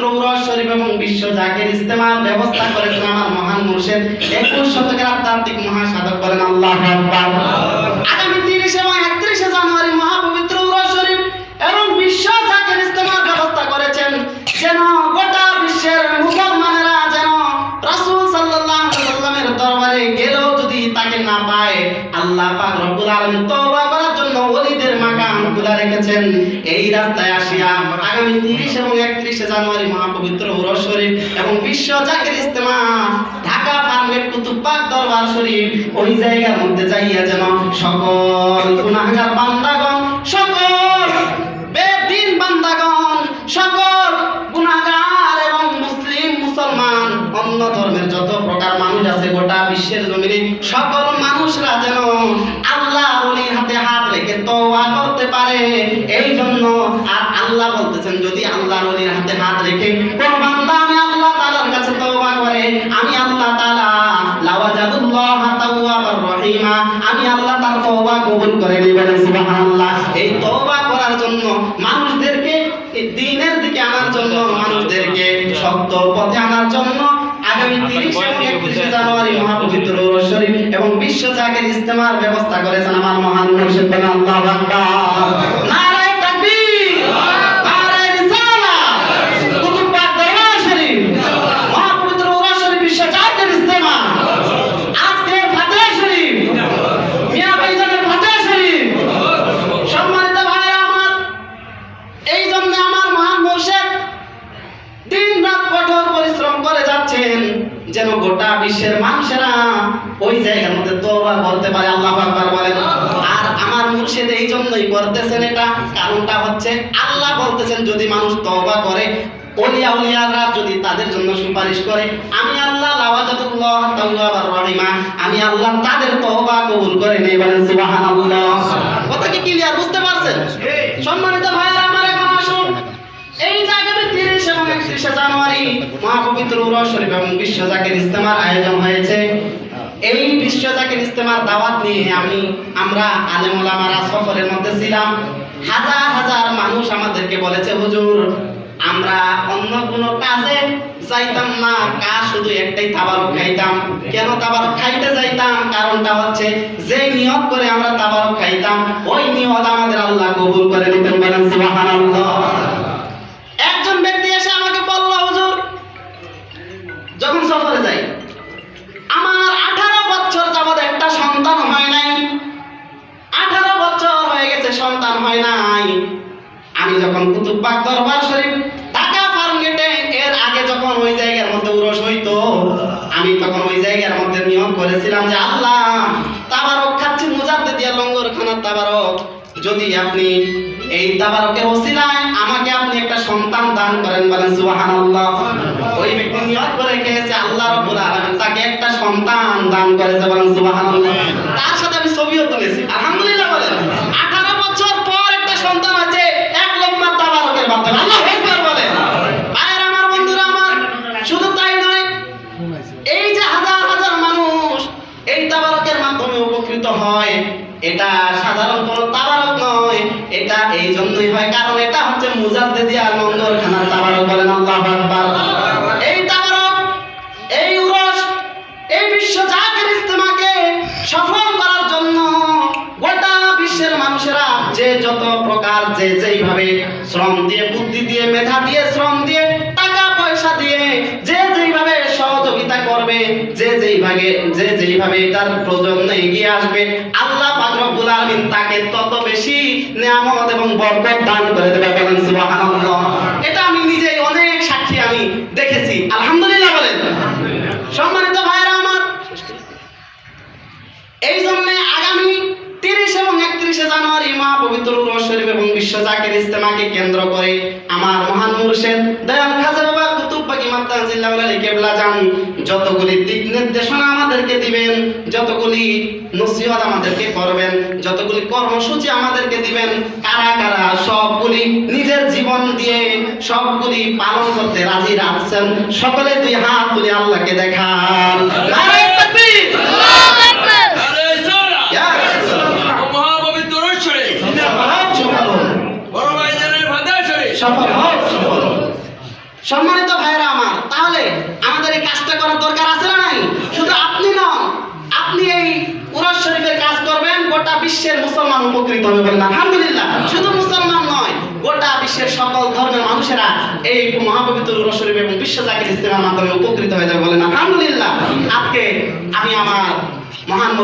মহাপবিত্র উরস শরীফ এবং বিশ্ব জাকের ইস্তেমার ব্যবস্থা করেছেন আমার মহান মুর্শিদ। একুশ শতকের আধ্যাত্মিক মহাসাধক বলেন আল্লাহ আগামী তিরিশ এবং একত্রিশে জানুয়ারি মহাপবিত্র উরস শরীফ এবং বিশ্ব জাকের ইস্তেমার ব্যবস্থা করেছেন। যেন গোটা বিশ্বের মুসলমানেরা যেন রাসূল আলাইহি সাল্লামের দরবারে গেলেও যদি তাকে না পায়, আল্লাহ পাক রব্বুল আলামিন ওলিদের খোলা রেখেছেন, এই রাস্তায় আসিয়া আগামী 30 এবং 31 জানুয়ারি মহাপবিত্র উরস শরীফ এবং বিশ্ব জাকির ইস্তেমা ঢাকা ফার্মেট কুতুব্বাক দরবার শরীফ, ওই জায়গার মধ্যে যাইয়া যেন সকল গুনাহগার বান্দাগণ তওবা করতে পারে এই জন্য আর আল্লাহ বলতেছেন, যদি আল্লাহ ওলির হাতে হাত রেখে কোন বান্দা আমি আল্লাহ তাআলার কাছে তওবা করে, আমি আল্লাহ তাআলা লাওয়াজাদুল্লাহ তাওয়াবার রহিমা, আমি আল্লাহ তার তওবা কবুল করে নেবেন, সুবহানাল্লাহ। এই তওবা করার জন্য মানুষদেরকে দিনের দিকে আনার জন্য, মানুষদেরকে সত্য পথে আনার জন্য আগামী জানুয়ারি মহাপবিত্র রোজ শরীফ এবং বিশ্ব জাগের ইস্তেমার ব্যবস্থা করেছেন আমার মহান মুর্শিদ আল্লাহ আকবার নারায়ে তাকবীর নারায়ে রিসালাত কুতুব পাক দরবার শরীফ মহাপবিত্র রোজ শরীফ বিশ্ব জাগের ইস্তেমা আজকে ফাতিহা শরীফ মিয়া ভাইজানের ফাতিহা শরীফ সম্মানিত ভাইরা আমার এই জন্য আমার মহান মুর্শিদ দিন রাত কঠোর পরিশ্রম করে যাচ্ছেন যেন গোটা বিশ্বের মানুষেরা ওই জায়গার মধ্যে তওবা করতে পারে আল্লাহ আকবার বলেন। আর আমার মুর্শিদ এই জন্যই করতেছেন এটা কারণটা হচ্ছে আল্লাহ বলতেছেন যদি মানুষ তওবা করে ওলিয়া উলিয়ারা যদি তাদের জন্য সুপারিশ করে আমি আল্লাহ লাওয়াজাতুল্লাহ তাওয়াবার রহিমা আমি আল্লাহ তাদের তওবা কবুল করে নেই বলেন সুবহানাল্লাহ। কথা কি ক্লিয়ার বুঝতে পারছেন? সম্মানিত জানুয়ারি মহাপবিত্র উরস শরীফ এবং বিশ্ব ইস্তেমার আয়োজন হয়েছে। এই বিশ্ব ইস্তেমার দাওয়াত নিয়ে আমি, আমরা আলেম ওলামারা সফরের মধ্যে ছিলাম। হাজার হাজার মানুষ আমাদেরকে বলেছে, হুজুর, আমরা অন্য কোনো কাজে যাইতাম না। শুধু একটাই তাবারক খাইতাম। কেন তাবারক খাইতে যাইতাম? কারণটা হচ্ছে যে নিয়ত করে আমরা তাবারক খাইতাম, ওই নিয়ত আমাদের আল্লাহ কবুল করে নিতেন বলেন সুবহানাল্লাহ। যখন কুতুববাগ দরবার শরীফ ঢাকা ফার্ম গেটে, এর আগে যখন ওই জায়গার মধ্যে উরস হইতো, আমি তখন ওই জায়গার মধ্যে নিয়ম করেছিলাম যে, আল্লাহ, তাবারক খাচ্ছি মুজাদ্দে দিয়া লঙ্গর খানার তাবারক। যদি আপনি এই তাবারকের ওসিলায় আমাকে আপনি একটা সন্তান দান করেন বলেন, সুবহানাল্লাহ। ওই ব্যক্তি নিয়ত করে খেয়েছে, আল্লাহ রাব্বুল আলামিন তাকে একটা সন্তান দান করেছে বলেন, সুবহানাল্লাহ তার সাথে আমি ছবিও তুলেছি আলহামদুলিল্লাহ বলেন 18 বছর পর একটা সন্তান আছে এক লম্বা তাবারকের মাধ্যমে আল্লাহু আকবার বলেন ভাইয়ের আমার বন্ধুরা আমার শুধু তাই নয় এই যে হাজার হাজার মানুষ এই তাবারকের মাধ্যমে উপকৃত হয় এটা সাধারণ কোনো তাবারক নয়। এটা এই জন্যই হয়, কারণ এটা হচ্ছে মুজাদ্দে দিয়া মঙ্গল খানার তাবারক বলেন আল্লাহু আকবার। এই তাবারক, এই উরস, এই বিশ্ব জাতির ইস্তেমাকে সফল করার জন্য গোটা বিশ্বের মানুষেরা যে যত প্রকার যে যেইভাবে শ্রম দিয়ে, বুদ্ধি দিয়ে, মেধা দিয়ে, শ্রম দিয়ে, টাকা, পয়সা দিয়ে যে যেইভাবে সহযোগিতা করবে, যে যেইভাবে যে যেইভাবে এটার প্রজন্ম এগিয়ে আসবে আলামিন তাকে তত বেশি নিয়ামত এবং বরকত দান করে দেবে বলেন সুবহানাল্লাহ। এটা আমি নিজেই অনেক সাক্ষী আমি দেখেছি। আলহামদুলিল্লাহ বলেন। সম্মানিত ভাইরা আমার, এই জন্য আগামী তিরিশ এবং একত্রিশে জানুয়ারি মা পবিত্র উরস শরীফ এবং বিশ্ব জাকির ইস্তেমাকে কেন্দ্র করে আমার মহান মুর্শেদ দয়াল খাজা মাত্তা কেবলা যান, যতগুলি দিক নির্দেশনা আমাদেরকে দিবেন, যতগুলি নসিহত আমাদেরকে করবেন, যতগুলি কর্মসূচি আমাদেরকে দিবেন, কারা কারা সবগুলি নিজের জীবন দিয়ে সবগুলি পালন করতে রাজি রাখছেন, সকলে দুই হাত তুলে আল্লাহকে দেখান নারায়ে তাকবীর ইয়া মহাপবিত্র রসরে সফল হোক, সফল হোক। বড় ভাইজানের ভাদা শরীফ সফল হোক, সফল হোক। সম্মানিত ভাইরা আমার তাহলে আমাদের এই কাজটা করার দরকার আছে না নাই শুধু আপনি নন আপনি এই উরাস শরীফের কাজ করবেন গোটা বিশ্বের মুসলমান উপকৃত হবে বলেন আলহামদুলিল্লাহ, শুধু মুসলমান নয়, গোটা বিশ্বের সকল ধর্মের মানুষেরা এই মহাপবিত্র উরাস শরীফ এবং বিশ্ব জাকির ইস্তেমার মাধ্যমে উপকৃত হয়ে যাবে বলেন আলহামদুলিল্লাহ। আজকে আমি আমার মহান